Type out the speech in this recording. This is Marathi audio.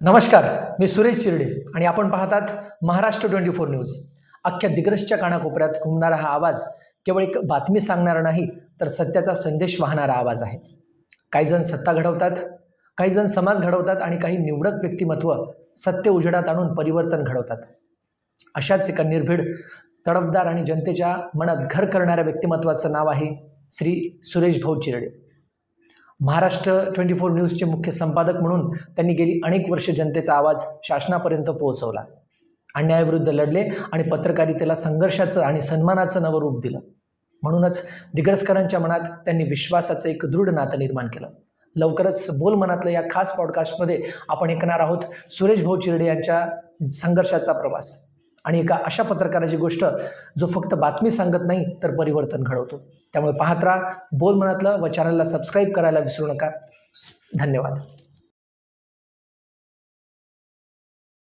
नमस्कार मी सुरेश चिरडे आणि आपण पाहतात महाराष्ट्र ट्वेंटी फोर न्यूज. अख्ख्या दिग्रसच्या कानाकोपऱ्यात घुमणारा हा आवाज केवळ एक बातमी सांगणारा नाही तर सत्याचा संदेश वाहणारा आवाज आहे. काही जण सत्ता घडवतात काही जण समाज घडवतात आणि काही निवडक व्यक्तिमत्व सत्य उजेडात आणून परिवर्तन घडवतात. अशाच एका निर्भीड तडफदार आणि जनतेच्या मनात घर करणाऱ्या व्यक्तिमत्वाचं नाव आहे श्री सुरेश भाऊ चिरडे. महाराष्ट्र ट्वेंटी फोर न्यूजचे मुख्य संपादक म्हणून त्यांनी गेली अनेक वर्ष जनतेचा आवाज शासनापर्यंत पोहोचवला. अन्यायाविरुद्ध लढले आणि पत्रकारितेला संघर्षाचं आणि सन्मानाचं नवं रूप दिलं. म्हणूनच दिग्रसकरांच्या मनात त्यांनी विश्वासाचं एक दृढ नातं निर्माण केलं. लवकरच बोल मनातलं या खास पॉडकास्टमध्ये आपण ऐकणार आहोत सुरेश भाऊ चिरडे यांच्या संघर्षाचा प्रवास. आणि एका अशा पत्रकाराची गोष्ट जो फक्त बातमी सांगत नाही तर परिवर्तन घडवतो. त्यामुळे पाहत राहा बोल मनातलं व चॅनलला सबस्क्राईब करायला विसरू नका. धन्यवाद.